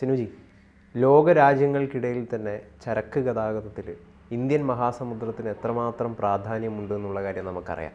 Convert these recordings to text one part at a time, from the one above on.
സിനുജി ലോകരാജ്യങ്ങൾക്കിടയിൽ തന്നെ ചരക്ക് ഗതാഗതത്തിൽ ഇന്ത്യൻ മഹാസമുദ്രത്തിന് എത്രമാത്രം പ്രാധാന്യമുണ്ട് എന്നുള്ള കാര്യം നമുക്കറിയാം.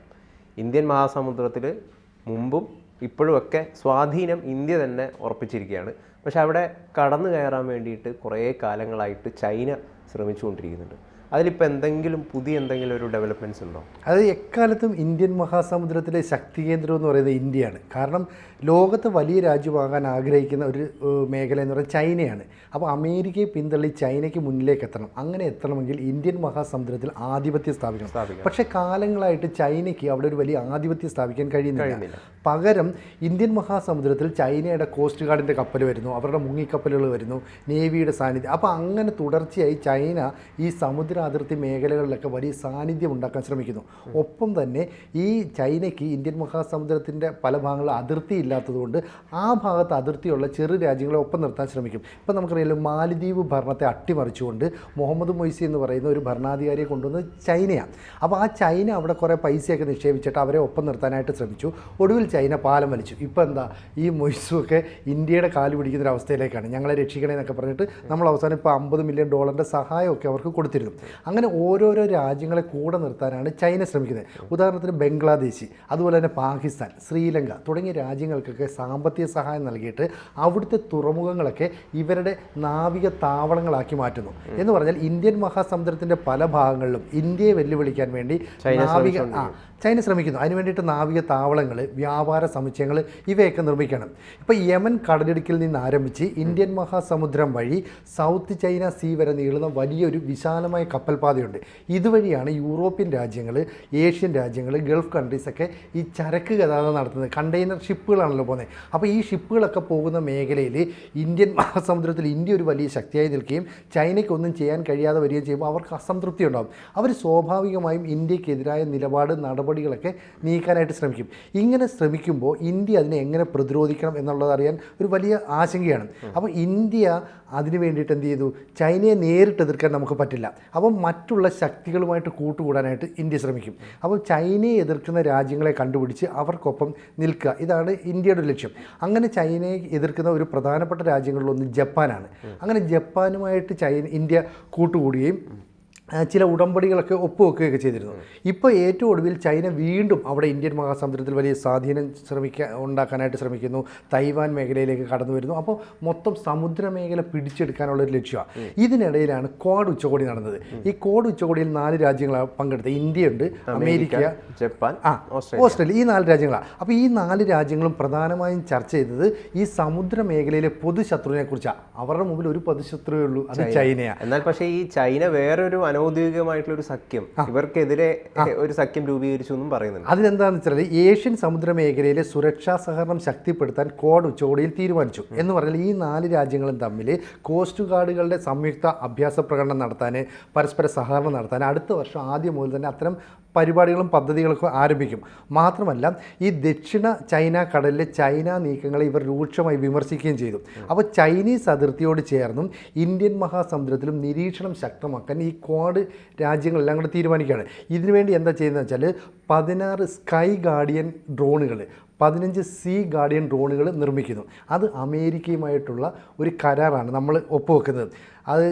ഇന്ത്യൻ മഹാസമുദ്രത്തിൽ മുമ്പും ഇപ്പോഴുമൊക്കെ സ്വാധീനം ഇന്ത്യ തന്നെ ഉറപ്പിച്ചിരിക്കുകയാണ്. പക്ഷെ അവിടെ കടന്നു കയറാൻ വേണ്ടിയിട്ട് കുറേ കാലങ്ങളായിട്ട് ചൈന ശ്രമിച്ചുകൊണ്ടിരിക്കുന്നുണ്ട്. അതിലിപ്പോൾ എന്തെങ്കിലും പുതിയ എന്തെങ്കിലും ഒരു ഡെവലപ്മെന്റ്സ് ഉണ്ടോ? അത് എക്കാലത്തും ഇന്ത്യൻ മഹാസമുദ്രത്തിലെ ശക്തി കേന്ദ്രം എന്ന് പറയുന്നത് ഇന്ത്യയാണ്. കാരണം ലോകത്ത് വലിയ രാജ്യമാകാൻ ആഗ്രഹിക്കുന്ന ഒരു മേഖല എന്ന് പറയുന്നത് ചൈനയാണ്. അപ്പോൾ അമേരിക്കയെ പിന്തള്ളി ചൈനയ്ക്ക് മുന്നിലേക്ക് എത്തണം. അങ്ങനെ എത്തണമെങ്കിൽ ഇന്ത്യൻ മഹാസമുദ്രത്തിൽ ആധിപത്യം സ്ഥാപിക്കണം. പക്ഷേ കാലങ്ങളായിട്ട് ചൈനയ്ക്ക് അവിടെ ഒരു വലിയ ആധിപത്യം സ്ഥാപിക്കാൻ കഴിയുന്നില്ല. പകരം ഇന്ത്യൻ മഹാസമുദ്രത്തിൽ ചൈനയുടെ കോസ്റ്റ് ഗാർഡിന്റെ കപ്പൽ വരുന്നു. അവരുടെ മുങ്ങിക്കപ്പലുകൾ വരുന്നു. നേവിയുടെ സാന്നിധ്യം. അപ്പോൾ അങ്ങനെ തുടർച്ചയായി ചൈന ഈ സമുദ്ര അതിർത്തി മേഖലകളിലൊക്കെ വലിയ സാന്നിധ്യം ഉണ്ടാക്കാൻ ശ്രമിക്കുന്നു. ഒപ്പം തന്നെ ഈ ചൈനയ്ക്ക് ഇന്ത്യൻ മഹാസമുദ്രത്തിന്റെ പല ഭാഗങ്ങളിൽ അതിർത്തി ഇല്ലാത്തതുകൊണ്ട് ആ ഭാഗത്ത് അതിർത്തിയുള്ള ചെറു രാജ്യങ്ങളെ ഒപ്പം നിർത്താൻ ശ്രമിക്കും. ഇപ്പം നമുക്കറിയാലോ മാലിദ്വീപ് ഭരണത്തെ അട്ടിമറിച്ചുകൊണ്ട് മുഹമ്മദ് മൊയ്സി എന്ന് പറയുന്ന ഒരു ഭരണാധികാരിയെ കൊണ്ടുവന്നത് ചൈനയാണ്. അപ്പോൾ ആ ചൈന അവിടെ കുറേ പൈസയൊക്കെ നിക്ഷേപിച്ചിട്ട് അവരെ ഒപ്പം നിർത്താനായിട്ട് ശ്രമിച്ചു. ഒടുവിൽ ചൈന പാലം വലിച്ചു. ഇപ്പോൾ എന്താ ഈ മൊയ്സുമൊക്കെ ഇന്ത്യയുടെ കാൽ പിടിക്കുന്ന ഒരു അവസ്ഥയിലേക്കാണ്. ഞങ്ങളെ രക്ഷിക്കണേ എന്നൊക്കെ പറഞ്ഞിട്ട് നമ്മൾ അവസാനം ഇപ്പോൾ അമ്പത് മില്യൺ ഡോളറിന്റെ സഹായമൊക്കെ അവർക്ക് കൊടുത്തിരുന്നു. അങ്ങനെ ഓരോരോ രാജ്യങ്ങളെ കൂടെ നിർത്താനാണ് ചൈന ശ്രമിക്കുന്നത്. ഉദാഹരണത്തിന് ബംഗ്ലാദേശ് അതുപോലെ തന്നെ പാകിസ്ഥാൻ ശ്രീലങ്ക തുടങ്ങിയ രാജ്യങ്ങൾക്കൊക്കെ സാമ്പത്തിക സഹായം നൽകിയിട്ട് അവിടുത്തെ തുറമുഖങ്ങളൊക്കെ ഇവരുടെ നാവിക താവളങ്ങളാക്കി മാറ്റുന്നു. എന്ന് പറഞ്ഞാൽ ഇന്ത്യൻ മഹാസമുദ്രത്തിന്റെ പല ഭാഗങ്ങളിലും ഇന്ത്യയെ വെല്ലുവിളിക്കാൻ വേണ്ടി നാവിക ചൈന ശ്രമിക്കുന്നു. അതിന് വേണ്ടിയിട്ട് നാവിക താവളങ്ങൾ വ്യാപാര സമുച്ചയങ്ങൾ ഇവയൊക്കെ നിർമ്മിക്കണം. ഇപ്പോൾ യമൻ കടലിടുക്കിൽ നിന്ന് ആരംഭിച്ച് ഇന്ത്യൻ മഹാസമുദ്രം വഴി സൗത്ത് ചൈന സീ വരെ നീളുന്ന വലിയൊരു വിശാലമായ കപ്പൽപാതയുണ്ട്. ഇതുവഴിയാണ് യൂറോപ്യൻ രാജ്യങ്ങൾ ഏഷ്യൻ രാജ്യങ്ങൾ ഗൾഫ് കൺട്രീസൊക്കെ ഈ ചരക്ക് ഗതാഗതം നടത്തുന്നത്. കണ്ടെയ്നർ ഷിപ്പുകളാണല്ലോ പോകുന്നത്. അപ്പോൾ ഈ ഷിപ്പുകളൊക്കെ പോകുന്ന മേഖലയിൽ ഇന്ത്യൻ മഹാസമുദ്രത്തിൽ ഇന്ത്യ ഒരു വലിയ ശക്തിയായി നിൽക്കുകയും ചൈനയ്ക്കൊന്നും ചെയ്യാൻ കഴിയാതെ വരികയും ചെയ്യുമ്പോൾ അവർക്ക് അസംതൃപ്തി ഉണ്ടാകും അവർ സ്വാഭാവികമായും ഇന്ത്യക്കെതിരായ നിലപാട് നടപടികളൊക്കെ നീക്കാനായിട്ട് ശ്രമിക്കും. ഇങ്ങനെ ശ്രമിക്കുമ്പോൾ ഇന്ത്യ അതിനെ എങ്ങനെ പ്രതിരോധിക്കണം എന്നുള്ളത് അറിയാൻ ഒരു വലിയ ആശങ്കയാണ്. അപ്പോൾ ഇന്ത്യ അതിനു വേണ്ടിയിട്ട് എന്ത് ചെയ്തു? ചൈനയെ നേരിട്ട് എതിർക്കാൻ നമുക്ക് പറ്റില്ല. അപ്പോൾ മറ്റുള്ള ശക്തികളുമായിട്ട് കൂട്ടുകൂടാനായിട്ട് ഇന്ത്യ ശ്രമിക്കും. അപ്പോൾ ചൈനയെ എതിർക്കുന്ന രാജ്യങ്ങളെ കണ്ടുപിടിച്ച് അവർക്കൊപ്പം നിൽക്കുക. ഇതാണ് ഇന്ത്യയുടെ ലക്ഷ്യം. അങ്ങനെ ചൈനയെ എതിർക്കുന്ന ഒരു പ്രധാനപ്പെട്ട രാജ്യങ്ങളിലൊന്ന് ജപ്പാനാണ്. അങ്ങനെ ജപ്പാനുമായിട്ട് ചൈന ഇന്ത്യ കൂട്ടുകൂടുകയും ചില ഉടമ്പടികളൊക്കെ ഒപ്പുവെക്കുകയൊക്കെ ചെയ്തിരുന്നു. ഇപ്പോൾ ഏറ്റവും ഒടുവിൽ ചൈന വീണ്ടും അവിടെ ഇന്ത്യൻ മഹാസമുദ്രത്തിൽ വലിയ സ്വാധീനം ശ്രമിക്കാൻ ഉണ്ടാക്കാനായിട്ട് ശ്രമിക്കുന്നു. തൈവാൻ മേഖലയിലേക്ക് കടന്നു വരുന്നു. അപ്പോൾ മൊത്തം സമുദ്ര മേഖല പിടിച്ചെടുക്കാനുള്ള ഒരു ലക്ഷ്യമാണ് ഇതിനിടയിലാണ് ക്വാഡ് ഉച്ചകോടി നടന്നത്. ഈ ക്വാഡ് ഉച്ചകോടിയിൽ നാല് രാജ്യങ്ങളാണ് പങ്കെടുത്തത്. ഇന്ത്യയുണ്ട് അമേരിക്ക ജപ്പാൻ ആ ഓസ്ട്രേലിയ. ഈ നാല് രാജ്യങ്ങളാണ് അപ്പോൾ ഈ നാല് രാജ്യങ്ങളും പ്രധാനമായും ചർച്ച ചെയ്തത് ഈ സമുദ്ര മേഖലയിലെ പൊതുശത്രുവിനെ കുറിച്ചാണ് അവരുടെ മുമ്പിൽ ഒരു പൊതുശത്രുവേ ഉള്ളൂ. അത് ചൈനയാണ് എന്നാൽ പക്ഷേ ഈ ചൈന വേറൊരു അനൗദ്യോഗികമായിട്ടുള്ള ഒരു സഖ്യം. ഇവർക്കെതിരെ ഒരു സഖ്യം രൂപീകരിച്ചു എന്നും പറയുന്നുണ്ട്. അതിനെന്താണെന്ന് വെച്ചാൽ ഏഷ്യൻ സമുദ്ര മേഖലയിലെ സുരക്ഷാ സഹകരണം ശക്തിപ്പെടുത്താൻ കോഡ് ഉച്ചകോടിയിൽ തീരുമാനിച്ചു. എന്ന് പറഞ്ഞാൽ ഈ നാല് രാജ്യങ്ങളും തമ്മിൽ കോസ്റ്റ് ഗാർഡുകളുടെ സംയുക്ത അഭ്യാസ പ്രകടനം നടത്താൻ പരസ്പര സഹകരണം നടത്താൻ അടുത്ത വർഷം ആദ്യം മുതൽ തന്നെ അത്തരം പരിപാടികളും പദ്ധതികളൊക്കെ ആരംഭിക്കും. മാത്രമല്ല ഈ ദക്ഷിണ ചൈന കടലിലെ ചൈന നീക്കങ്ങളെ ഇവർ രൂക്ഷമായി വിമർശിക്കുകയും ചെയ്തു. അപ്പോൾ ചൈനീസ് അതിർത്തിയോട് ചേർന്നും ഇന്ത്യൻ മഹാസമുദ്രത്തിലും നിരീക്ഷണം ശക്തമാക്കാൻ ഈ ക്വാഡ് രാജ്യങ്ങളെല്ലാം കൂടെ തീരുമാനിക്കുകയാണ്. ഇതിനുവേണ്ടി എന്താ ചെയ്യുന്നത് വെച്ചാൽ പതിനാറ് സ്കൈ ഗാർഡിയൻ ഡ്രോണുകൾ പതിനഞ്ച് സി ഗാർഡിയൻ ഡ്രോണുകൾ നിർമ്മിക്കുന്നു. അത് അമേരിക്കയുമായിട്ടുള്ള ഒരു കരാറാണ് നമ്മൾ ഒപ്പുവെക്കുന്നത്. അത്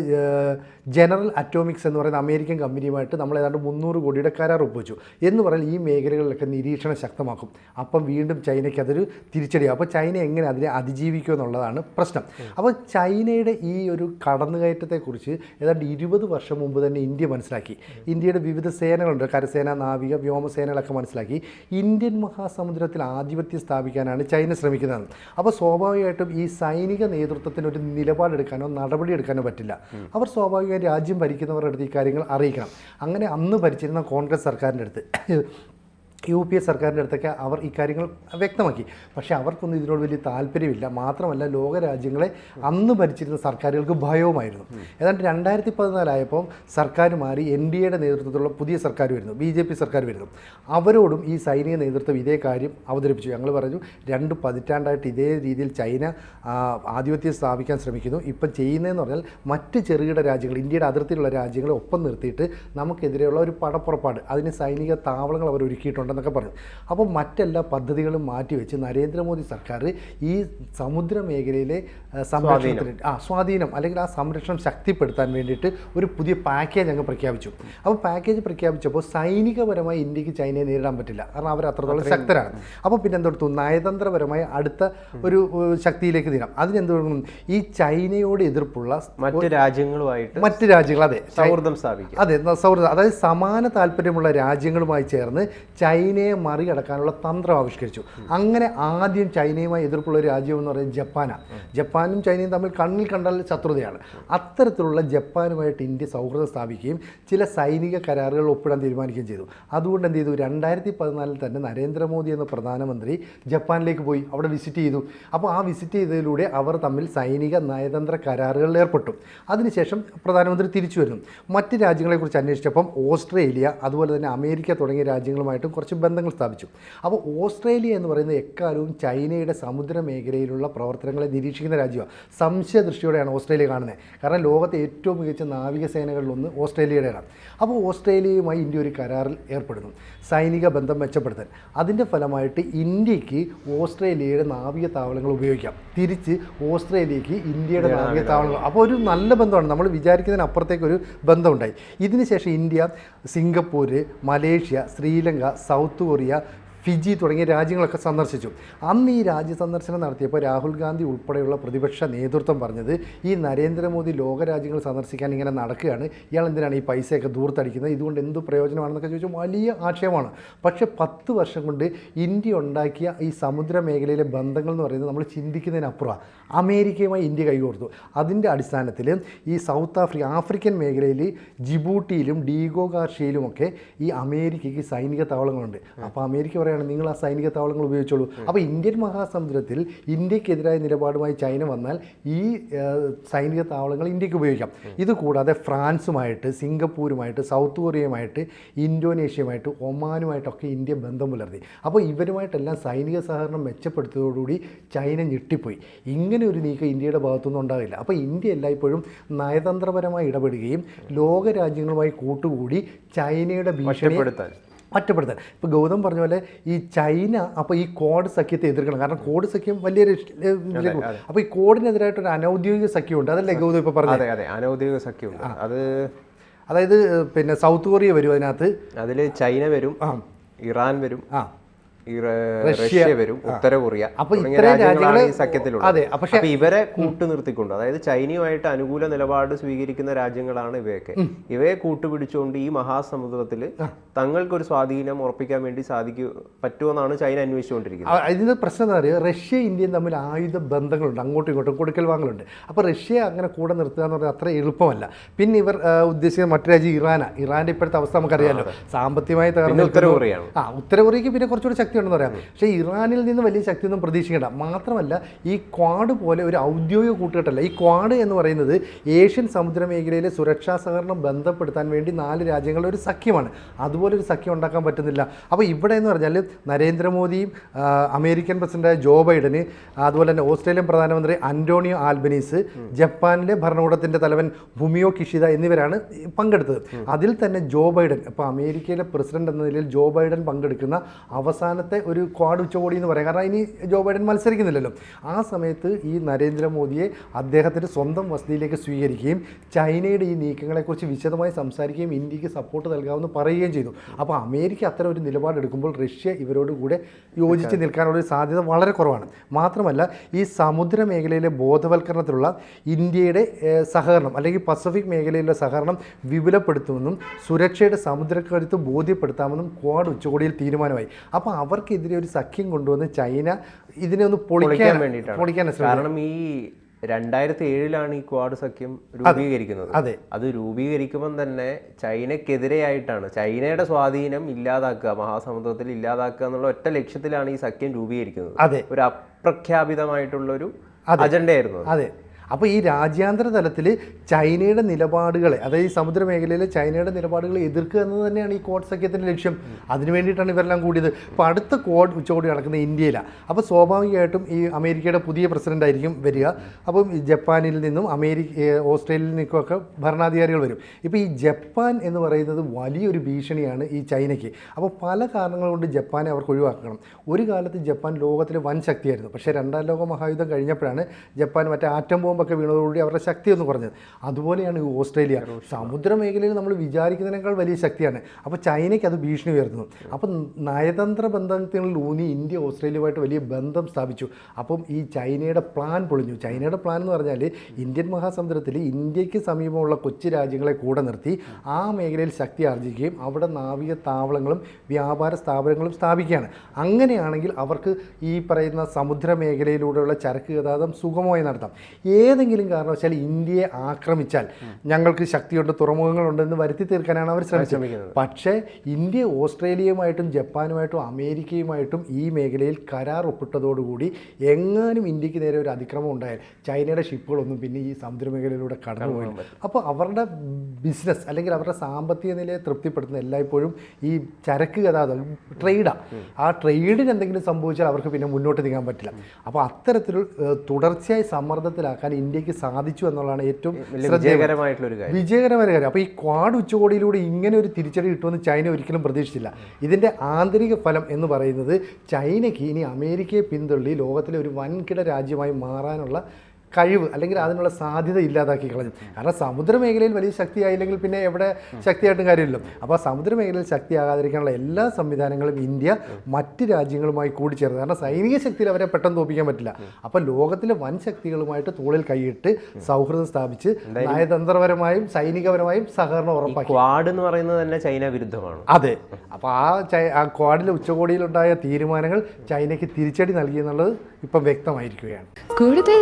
ജനറൽ അറ്റോമിക്സ് എന്ന് പറയുന്ന അമേരിക്കൻ കമ്പനിയുമായിട്ട് നമ്മൾ ഏതാണ്ട് മുന്നൂറ് കോടിയുടെ കരാർ ഒപ്പുവെച്ചു. എന്ന് പറഞ്ഞാൽ ഈ മേഖലകളിലൊക്കെ നിരീക്ഷണം ശക്തമാക്കും. അപ്പം വീണ്ടും ചൈനയ്ക്ക് അതൊരു തിരിച്ചടിയാകും അപ്പോൾ ചൈന എങ്ങനെ അതിനെ അതിജീവിക്കും എന്നുള്ളതാണ് പ്രശ്നം. അപ്പോൾ ചൈനയുടെ ഈ ഒരു കടന്നുകയറ്റത്തെക്കുറിച്ച് ഏതാണ്ട് ഇരുപത് വർഷം മുമ്പ് തന്നെ ഇന്ത്യ മനസ്സിലാക്കി. ഇന്ത്യയുടെ വിവിധ സേനകളുണ്ട്. കരസേന നാവിക വ്യോമസേനകളൊക്കെ മനസ്സിലാക്കി. ഇന്ത്യൻ മഹാസമുദ്രത്തിൽ ആധിപത്യം സ്ഥാപിക്കാനാണ് ചൈന ശ്രമിക്കുന്നത്. അപ്പോൾ സ്വാഭാവികമായിട്ടും ഈ സൈനിക നേതൃത്വത്തിന് ഒരു നിലപാടെടുക്കാനോ നടപടിയെടുക്കാനോ പറ്റില്ല. അവർ സ്വാഭാവികമായി രാജ്യം ഭരിക്കുന്നവരുടെ അടുത്ത് ഈ കാര്യങ്ങൾ അറിയിക്കണം. അങ്ങനെ അന്ന് ഭരിച്ചിരുന്ന കോൺഗ്രസ് സർക്കാരിന്റെ അടുത്ത് യു പി എ സർക്കാരിന്റെ അടുത്തൊക്കെ അവർ ഇക്കാര്യങ്ങൾ വ്യക്തമാക്കി. പക്ഷേ അവർക്കൊന്നും ഇതിനോട് വലിയ താല്പര്യമില്ല. മാത്രമല്ല ലോകരാജ്യങ്ങളെ അന്ന് ഭരിച്ചിരുന്ന സർക്കാരുകൾക്ക് ഭയവുമായിരുന്നു. ഏതാണ്ട് രണ്ടായിരത്തി പതിനാലായപ്പോൾ സർക്കാർ മാറി എൻ ഡി എയുടെ നേതൃത്വത്തിലുള്ള പുതിയ സർക്കാർ വരുന്നു. ബി ജെ പി സർക്കാർ വരുന്നു. അവരോടും ഈ സൈനിക നേതൃത്വം ഇതേ കാര്യം അവതരിപ്പിച്ചു. ഞങ്ങൾ പറഞ്ഞു രണ്ട് പതിറ്റാണ്ടായിട്ട് ഇതേ രീതിയിൽ ചൈന ആധിപത്യം സ്ഥാപിക്കാൻ ശ്രമിക്കുന്നു. ഇപ്പം ചെയ്യുന്നതെന്ന് പറഞ്ഞാൽ മറ്റ് ചെറുകിട രാജ്യങ്ങൾ ഇന്ത്യയുടെ അതിർത്തിയിലുള്ള രാജ്യങ്ങളെ ഒപ്പം നിർത്തിയിട്ട് നമുക്കെതിരെയുള്ള ഒരു പടപ്പുറപ്പാട് അതിന് സൈനിക താവളങ്ങൾ അവർ ഒരുക്കിയിട്ടുണ്ടെന്ന് ഉണ്ടെന്നൊക്കെ പറഞ്ഞു. അപ്പോൾ മറ്റെല്ലാ പദ്ധതികളും മാറ്റിവെച്ച് നരേന്ദ്രമോദി സർക്കാർ ഈ സമുദ്ര മേഖലയിലെ സംരക്ഷണത്തിന് ആ സ്വാധീനം അല്ലെങ്കിൽ ആ സംരക്ഷണം ശക്തിപ്പെടുത്താൻ വേണ്ടിയിട്ട് ഒരു പുതിയ പാക്കേജ് അങ്ങ് പ്രഖ്യാപിച്ചു. അപ്പോൾ പാക്കേജ് പ്രഖ്യാപിച്ചപ്പോൾ സൈനികപരമായി ഇന്ത്യയ്ക്ക് ചൈനയെ നേരിടാൻ പറ്റില്ല. കാരണം അവർ അത്രത്തോളം ശക്തരാണ്. അപ്പോൾ പിന്നെ എന്തെടുത്തു? നയതന്ത്രപരമായി അടുത്ത ഒരു ശക്തിയിലേക്ക് നീങ്ങാം. അതിനെന്ത് ഈ ചൈനയോട് എതിർപ്പുള്ള മറ്റ് രാജ്യങ്ങളുമായിട്ട് മറ്റ് രാജ്യങ്ങൾ അതെ. സൗഹൃദം സ്ഥാപിക്കും അതെ സൗഹൃദം. അതായത് സമാന താല്പര്യമുള്ള രാജ്യങ്ങളുമായി ചേർന്ന് ചൈനയെ മറികടക്കാനുള്ള തന്ത്രം ആവിഷ്കരിച്ചു. അങ്ങനെ ആദ്യം ചൈനയുമായി എതിർപ്പുള്ള രാജ്യം എന്ന് പറയുന്നത് ജപ്പാനാണ് ജപ്പാനും ചൈനയും തമ്മിൽ കണ്ണിൽ കണ്ടാൽ ശത്രുതയാണ്. അത്തരത്തിലുള്ള ജപ്പാനുമായിട്ട് ഇന്ത്യ സൗഹൃദം സ്ഥാപിക്കുകയും ചില സൈനിക കരാറുകൾ ഒപ്പിടാൻ തീരുമാനിക്കുകയും ചെയ്തു. അതുകൊണ്ട് എന്ത് ചെയ്തു? രണ്ടായിരത്തി പതിനാലിൽ തന്നെ നരേന്ദ്രമോദി എന്ന പ്രധാനമന്ത്രി ജപ്പാനിലേക്ക് പോയി അവിടെ വിസിറ്റ് ചെയ്തു. അപ്പോൾ ആ വിസിറ്റ് ചെയ്തതിലൂടെ അവർ തമ്മിൽ സൈനിക നയതന്ത്ര കരാറുകളിൽ ഏർപ്പെട്ടു. അതിനുശേഷം പ്രധാനമന്ത്രി തിരിച്ചു വരുന്നു. മറ്റ് രാജ്യങ്ങളെക്കുറിച്ച് അന്വേഷിച്ചപ്പം ഓസ്ട്രേലിയ അതുപോലെ തന്നെ അമേരിക്ക തുടങ്ങിയ രാജ്യങ്ങളുമായിട്ടും കുറച്ച് ബന്ധങ്ങൾ സ്ഥാപിച്ചു. അപ്പോൾ ഓസ്ട്രേലിയ എന്ന് പറയുന്നത് എക്കാലവും ചൈനയുടെ സമുദ്ര മേഖലയിലുള്ള പ്രവർത്തനങ്ങളെ നിരീക്ഷിക്കുന്ന രാജ്യമാണ്. സംശയ ദൃഷ്ടിയോടെയാണ് ഓസ്ട്രേലിയ കാണുന്നത്. കാരണം ലോകത്തെ ഏറ്റവും മികച്ച നാവികസേനകളിലൊന്ന് ഓസ്ട്രേലിയയുടെയാണ്. അപ്പോൾ ഓസ്ട്രേലിയയുമായി ഇന്ത്യ ഒരു കരാറിൽ ഏർപ്പെടുന്നു. സൈനിക ബന്ധം മെച്ചപ്പെടുത്താൻ അതിന്റെ ഫലമായിട്ട് ഇന്ത്യയ്ക്ക് ഓസ്ട്രേലിയയുടെ നാവിക താവളങ്ങൾ ഉപയോഗിക്കാം. തിരിച്ച് ഓസ്ട്രേലിയക്ക് ഇന്ത്യയുടെ നാവിക താവളങ്ങൾ. അപ്പോൾ ഒരു നല്ല ബന്ധമാണ്. നമ്മൾ വിചാരിക്കുന്നതിനപ്പുറത്തേക്ക് ഒരു ബന്ധമുണ്ടായി. ഇതിനുശേഷം India Singapore Malaysia Sri Lanka South Korea Fiji തുടങ്ങിയ രാജ്യങ്ങളൊക്കെ സന്ദർശിച്ചു. അന്ന് ഈ രാജ്യ സന്ദർശനം നടത്തിയപ്പോൾ രാഹുൽ ഗാന്ധി ഉൾപ്പെടെയുള്ള പ്രതിപക്ഷ നേതൃത്വം പറഞ്ഞത് ഈ നരേന്ദ്രമോദി ലോകരാജ്യങ്ങൾ സന്ദർശിക്കാൻ ഇങ്ങനെ നടക്കുകയാണ്. ഇയാൾ എന്തിനാണ് ഈ പൈസയൊക്കെ ദൂർത്തടിക്കുന്നത്? ഇതുകൊണ്ട് എന്ത് പ്രയോജനമാണെന്നൊക്കെ ചോദിച്ചാൽ വലിയ ആക്ഷേപമാണ്. പക്ഷേ പത്ത് വർഷം കൊണ്ട് ഇന്ത്യ ഉണ്ടാക്കിയ ഈ സമുദ്ര മേഖലയിലെ ബന്ധങ്ങൾ എന്ന് പറയുന്നത് നമ്മൾ ചിന്തിക്കുന്നതിനപ്പുറമാണ് അമേരിക്കയുമായി ഇന്ത്യ കൈകോർത്തു. അതിന്റെ അടിസ്ഥാനത്തിൽ ഈ സൗത്ത് ആഫ്രിക്ക ആഫ്രിക്കൻ മേഖലയിൽ ജിബൂട്ടിയിലും ഡീഗോ കാർഷിയിലുമൊക്കെ ഈ അമേരിക്കയ്ക്ക് സൈനിക താവളങ്ങളുണ്ട്. അപ്പോൾ അമേരിക്ക പറയുകയാണ് നിങ്ങൾ ആ സൈനിക താവളങ്ങൾ ഉപയോഗിച്ചോളൂ. അപ്പോൾ ഇന്ത്യൻ മഹാസമുദ്രത്തിൽ ഇന്ത്യക്കെതിരായ നിലപാടുമായി ചൈന വന്നാൽ ഈ സൈനിക താവളങ്ങൾ ഇന്ത്യയ്ക്ക് ഉപയോഗിക്കാം. ഇത് കൂടാതെ ഫ്രാൻസുമായിട്ട് സിംഗപ്പൂരുമായിട്ട് സൗത്ത് കൊറിയയുമായിട്ട് ഇന്തോനേഷ്യയുമായിട്ട് ഒമാനുമായിട്ടൊക്കെ ഇന്ത്യ ബന്ധം പുലർത്തി. അപ്പോൾ ഇവരുമായിട്ടെല്ലാം സൈനിക സഹകരണം മെച്ചപ്പെടുത്തിയതോടുകൂടി ചൈന ഞെട്ടിപ്പോയി. ഇങ്ങനെ ഒരു നീക്കം ഇന്ത്യയുടെ ഭാഗത്തുനിന്നും ഉണ്ടാവില്ല. അപ്പോൾ ഇന്ത്യ എല്ലായ്പ്പോഴും നയതന്ത്രപരമായി ഇടപെടുകയും ലോകരാജ്യങ്ങളുമായി കൂട്ടുകൂടി ചൈനയുടെ ഭീഷണി ഒറ്റപ്പെടുത്താൻ ഇപ്പോൾ ഗൗതം പറഞ്ഞ പോലെ ഈ ചൈന അപ്പോൾ ഈ കോഡ് സഖ്യത്തെ എതിർക്കണം. കാരണം കോഡ് സഖ്യം വലിയൊരു അപ്പോൾ ഈ കോഡിനെതിരായിട്ടൊരു അനൗദ്യോഗിക സഖ്യമുണ്ട്. അതല്ലേ ഗൗതം ഇപ്പോൾ പറഞ്ഞത് അതെ അതെ. അനൗദ്യോഗിക സഖ്യമുണ്ട്. അത് അതായത് പിന്നെ സൗത്ത് കൊറിയ വരും അതിനകത്ത്. അതിൽ ചൈന വരും ഇറാൻ വരും ആ. റഷ്യ. വരും ഉത്തര കൊറിയ. രാജ്യങ്ങളാണ് ഈ സഖ്യത്തിലുള്ളത്. ഇവരെ കൂട്ടു നിർത്തിക്കൊണ്ട് അതായത് ചൈനയുമായിട്ട് അനുകൂല നിലപാട് സ്വീകരിക്കുന്ന രാജ്യങ്ങളാണ് ഇവയൊക്കെ. ഇവയെ കൂട്ടുപിടിച്ചുകൊണ്ട് ഈ മഹാസമുദ്രത്തിൽ തങ്ങൾക്കൊരു സ്വാധീനം ഉറപ്പിക്കാൻ വേണ്ടി സാധിക്കൂ പറ്റുമെന്നാണ് ചൈന അന്വേഷിച്ചുകൊണ്ടിരിക്കുന്നത്. ഇതിന്റെ പ്രശ്നം എന്താ പറയുക റഷ്യ ഇന്ത്യയും തമ്മിൽ ആയുധ ബന്ധങ്ങളുണ്ട് അങ്ങോട്ടും ഇങ്ങോട്ടും കൊടുക്കൽ വാങ്ങലുണ്ട്. അപ്പോൾ റഷ്യ അങ്ങനെ കൂടെ നിർത്തുക എന്ന് പറഞ്ഞാൽ അത്ര എളുപ്പമല്ല. പിന്നെ ഇവർ ഉദ്ദേശിക്കുന്ന മറ്റു രാജ്യം ഇറാനാണ് ഇറാന്റെ ഇപ്പോഴത്തെ അവസ്ഥ നമുക്കറിയാമല്ലോ സാമ്പത്തികമായി തകർന്ന ഉത്തരകൊറിയ ഉത്തര. കൊറിയയാണ്. ആ ഉത്തര കൊറിയക്ക് പിന്നെ കുറച്ചുകൂടി ശക്തി ഉണ്ടെന്ന് പറയാം. പക്ഷേ ഇറാനിൽ നിന്ന് വലിയ ശക്തിയൊന്നും പ്രതീക്ഷിക്കേണ്ട. മാത്രമല്ല ഈ ക്വാഡ് പോലെ ഒരു ഔദ്യോഗിക കൂട്ടുകെട്ടല്ല. ഈ ക്വാഡ് എന്ന് പറയുന്നത് ഏഷ്യൻ സമുദ്ര മേഖലയിലെ സുരക്ഷാ സഹകരണം ബന്ധപ്പെടുത്താൻ വേണ്ടി നാല് രാജ്യങ്ങളുടെ ഒരു സഖ്യമാണ്. അതുപോലെ ഒരു സഖ്യം ഉണ്ടാക്കാൻ പറ്റുന്നില്ല. അപ്പോൾ ഇവിടെ എന്ന് പറഞ്ഞാൽ നരേന്ദ്രമോദിയും അമേരിക്കൻ പ്രസിഡന്റായ ജോ ബൈഡന് അതുപോലെ തന്നെ ഓസ്ട്രേലിയൻ പ്രധാനമന്ത്രി അന്റോണിയോ ആൽബനീസ് ജപ്പാനിലെ ഭരണകൂടത്തിന്റെ തലവൻ ഭൂമിയോ കിഷിത എന്നിവരാണ് പങ്കെടുത്തത്. അതിൽ തന്നെ ജോ ബൈഡൻ ഇപ്പോൾ അമേരിക്കയിലെ പ്രസിഡന്റ് എന്ന നിലയിൽ ജോ ബൈഡൻ പങ്കെടുക്കുന്ന അവസാനത്തെ ഒരു ക്വാഡ് ഉച്ചകോടി എന്ന് പറയാം. കാരണം ഇനി ജോ ബൈഡൻ മത്സരിക്കുന്നില്ലല്ലോ. ആ സമയത്ത് ഈ നരേന്ദ്രമോദിയെ അദ്ദേഹത്തിന്റെ സ്വന്തം വസതിയിലേക്ക് സ്വീകരിക്കുകയും ചൈനയുടെ ഈ നീക്കങ്ങളെക്കുറിച്ച് വിശദമായി സംസാരിക്കുകയും ഇന്ത്യയ്ക്ക് സപ്പോർട്ട് നൽകാമെന്ന് പറയുകയും ചെയ്തു. അപ്പോൾ അമേരിക്ക അത്തരം ഒരു നിലപാടെടുക്കുമ്പോൾ റഷ്യ ഇവരോട് കൂടെ യോജിച്ച് നിൽക്കാനുള്ള ഒരു സാധ്യത വളരെ കുറവാണ്. മാത്രമല്ല ഈ സമുദ്ര മേഖലയിലെ ബോധവൽക്കരണത്തിലുള്ള ഇന്ത്യയുടെ സഹകരണം അല്ലെങ്കിൽ പസഫിക് മേഖലയിലെ സഹകരണം വിപുലപ്പെടുത്തുമെന്നും സുരക്ഷയുടെ സമുദ്രക്കരുത്ത് ബോധ്യപ്പെടുത്താമെന്നും ക്വാഡ് ഉച്ചകോടിയിൽ തീരുമാനമായി. അപ്പോൾ അവർക്കെതിരെ ഒരു സഖ്യം കൊണ്ടുവന്ന് ചൈന ഇതിനെ ഒന്ന് പൊളിക്കാൻ വേണ്ടിയിട്ടാണ്. പൊളിക്കാൻ കാരണം ഈ രണ്ടായിരത്തി ഏഴിലാണ് ഈ ക്വാഡ് സഖ്യം രൂപീകരിക്കുന്നത്. അതെ. അത് രൂപീകരിക്കുമ്പം തന്നെ ചൈനക്കെതിരെയായിട്ടാണ് ചൈനയുടെ സ്വാധീനം ഇല്ലാതാക്കുക മഹാസമുദ്രത്തിൽ ഇല്ലാതാക്കുക എന്നുള്ള ഒറ്റ ലക്ഷ്യത്തിലാണ് ഈ സഖ്യം രൂപീകരിക്കുന്നത്. അതെ. ഒരു അപ്രഖ്യാപിതമായിട്ടുള്ള ഒരു അജണ്ടയായിരുന്നു അത്. അപ്പോൾ ഈ രാജ്യാന്തര തലത്തിൽ ചൈനയുടെ നിലപാടുകളെ അതായത് ഈ സമുദ്ര മേഖലയിലെ ചൈനയുടെ നിലപാടുകളെ എതിർക്കുക എന്നത് തന്നെയാണ് ഈ കോഡ് സഖ്യത്തിന്റെ ലക്ഷ്യം. അതിനു വേണ്ടിയിട്ടാണ് ഇവരെല്ലാം കൂടിയത്. അപ്പോൾ അടുത്ത കോഡ് ഉച്ചകോടി നടക്കുന്നത് ഇന്ത്യയിലാണ് അപ്പോൾ സ്വാഭാവികമായിട്ടും ഈ അമേരിക്കയുടെ പുതിയ പ്രസിഡന്റ് ആയിരിക്കും വരിക. അപ്പം ജപ്പാനിൽ നിന്നും അമേരിക്ക ഓസ്ട്രേലിയയിൽ നിന്നൊക്കെ ഭരണാധികാരികൾ വരും. ഇപ്പോൾ ഈ ജപ്പാൻ എന്ന് പറയുന്നത് വലിയൊരു ഭീഷണിയാണ് ഈ ചൈനയ്ക്ക്. അപ്പോൾ പല കാരണങ്ങൾ കൊണ്ട് ജപ്പാനെ അവർക്ക് ഒഴിവാക്കണം. ഒരു കാലത്ത് ജപ്പാൻ ലോകത്തിലെ വൻ ശക്തിയായിരുന്നു. പക്ഷേ രണ്ടാം ലോക മഹായുദ്ധം കഴിഞ്ഞപ്പോഴാണ് ജപ്പാൻ മറ്റേ ആറ്റം ബോംബൊക്കെ വീണതോടുകൂടി അവരുടെ ശക്തി ഒന്ന് കുറഞ്ഞത് അതുപോലെയാണ് ഈ ഓസ്ട്രേലിയ. സമുദ്ര മേഖലയിൽ നമ്മൾ വിചാരിക്കുന്നതിനേക്കാൾ വലിയ ശക്തിയാണ്. അപ്പോൾ ചൈനയ്ക്ക് അത് ഭീഷണി ഉയർത്തുന്നു അപ്പം നയതന്ത്ര ബന്ധങ്ങളിൽ ഊന്നി ഇന്ത്യ ഓസ്ട്രേലിയയുമായിട്ട് വലിയ ബന്ധം സ്ഥാപിച്ചു. അപ്പം ഈ ചൈനയുടെ പ്ലാൻ പൊളിഞ്ഞു. ചൈനയുടെ പ്ലാൻ എന്ന് പറഞ്ഞാൽ ഇന്ത്യൻ മഹാസമുദ്രത്തിൽ ഇന്ത്യയ്ക്ക് സമീപമുള്ള കൊച്ചു രാജ്യങ്ങളെ കൂടെ നിർത്തി ആ മേഖലയിൽ ശക്തി ആർജിക്കുകയും അവിടെ നാവിക താവളങ്ങളും വ്യാപാര സ്ഥാപനങ്ങളും സ്ഥാപിക്കുകയാണ്. അങ്ങനെയാണെങ്കിൽ അവർക്ക് ഈ പറയുന്ന സമുദ്ര മേഖലയിലൂടെയുള്ള ചരക്ക് ഗതാഗതം സുഗമമായി നടത്താം. ഏതെങ്കിലും കാരണവശാൽ ഇന്ത്യയെ ആക്രമിച്ചാൽ ഞങ്ങൾക്ക് ശക്തിയുണ്ട് തുറമുഖങ്ങളുണ്ടെന്ന് വരുത്തി തീർക്കാനാണ് അവർ ശ്രമിച്ചത്. പക്ഷേ ഇന്ത്യ ഓസ്ട്രേലിയയുമായിട്ടും ജപ്പാനുമായിട്ടും അമേരിക്കയുമായിട്ടും ഈ മേഖലയിൽ കരാർ ഒപ്പിട്ടതോടുകൂടി എങ്ങാനും ഇന്ത്യയ്ക്ക് നേരെ ഒരു അതിക്രമം ഉണ്ടായാൽ ചൈനയുടെ ഷിപ്പുകളൊന്നും പിന്നെ ഈ സമുദ്ര മേഖലയിലൂടെ കടന്നു പോയില്ല. അപ്പോൾ അവരുടെ ബിസിനസ് അല്ലെങ്കിൽ അവരുടെ സാമ്പത്തിക നിലയെ തൃപ്തിപ്പെടുത്തുന്ന എല്ലായ്പ്പോഴും ഈ ചരക്ക് ഗതാഗതം ട്രേഡാണ് ആ ട്രേഡിന് എന്തെങ്കിലും സംഭവിച്ചാൽ അവർക്ക് പിന്നെ മുന്നോട്ട് നീങ്ങാൻ പറ്റില്ല. അപ്പോൾ അത്തരത്തിൽ തുടർച്ചയായി സമ്മർദ്ദത്തിലാക്കാൻ ഇന്ത്യയ്ക്ക് സാധിച്ചു എന്നുള്ളതാണ് ഏറ്റവും വിജയകരമായിട്ടുള്ള ഒരു കാര്യം. വിജയകരമായ കാര്യം. അപ്പോൾ ഈ ക്വാഡ് ഉച്ചകോടിയിലൂടെ ഇങ്ങനെ ഒരു തിരിച്ചടി കിട്ടുമെന്ന് ചൈന ഒരിക്കലും പ്രതീക്ഷിച്ചില്ല. ഇതിന്റെ ആന്തരിക ഫലം എന്ന് പറയുന്നത് ചൈനയ്ക്ക് ഇനി അമേരിക്കയെ പിന്തള്ളി ലോകത്തിലെ ഒരു വൻകിട രാജ്യമായി മാറാനുള്ള കഴിവ് അല്ലെങ്കിൽ അതിനുള്ള സാധ്യത ഇല്ലാതാക്കി കളഞ്ഞു. കാരണം സമുദ്രമേഖലയിൽ വലിയ ശക്തിയായില്ലെങ്കിൽ പിന്നെ എവിടെ ശക്തിയായിട്ടും കാര്യമില്ലല്ലോ. അപ്പോൾ സമുദ്രമേഖലയിൽ ശക്തിയാകാതിരിക്കാനുള്ള എല്ലാ സംവിധാനങ്ങളും ഇന്ത്യ മറ്റ് രാജ്യങ്ങളുമായി കൂടിച്ചേർന്നു കാരണം സൈനിക ശക്തിയിൽ അവരെ പെട്ടെന്ന് തോപ്പിക്കാൻ പറ്റില്ല. അപ്പോൾ ലോകത്തിലെ വൻ ശക്തികളുമായിട്ട് തോളിൽ കൈയിട്ട് സൗഹൃദം സ്ഥാപിച്ച് നയതന്ത്രപരമായും സൈനികപരമായും സഹകരണം ഉറപ്പാക്കി. ക്വാഡ് എന്ന് പറയുന്നത് തന്നെ ചൈന വിരുദ്ധമാണ്. അതെ. അപ്പോൾ ആ ചൈ ആ ക്വാഡിലെ ഉച്ചകോടിയിലുണ്ടായ തീരുമാനങ്ങൾ ചൈനയ്ക്ക് തിരിച്ചടി നൽകിയെന്നുള്ളത് ഇപ്പം വ്യക്തമായിരിക്കുകയാണ്. കൂടുതൽ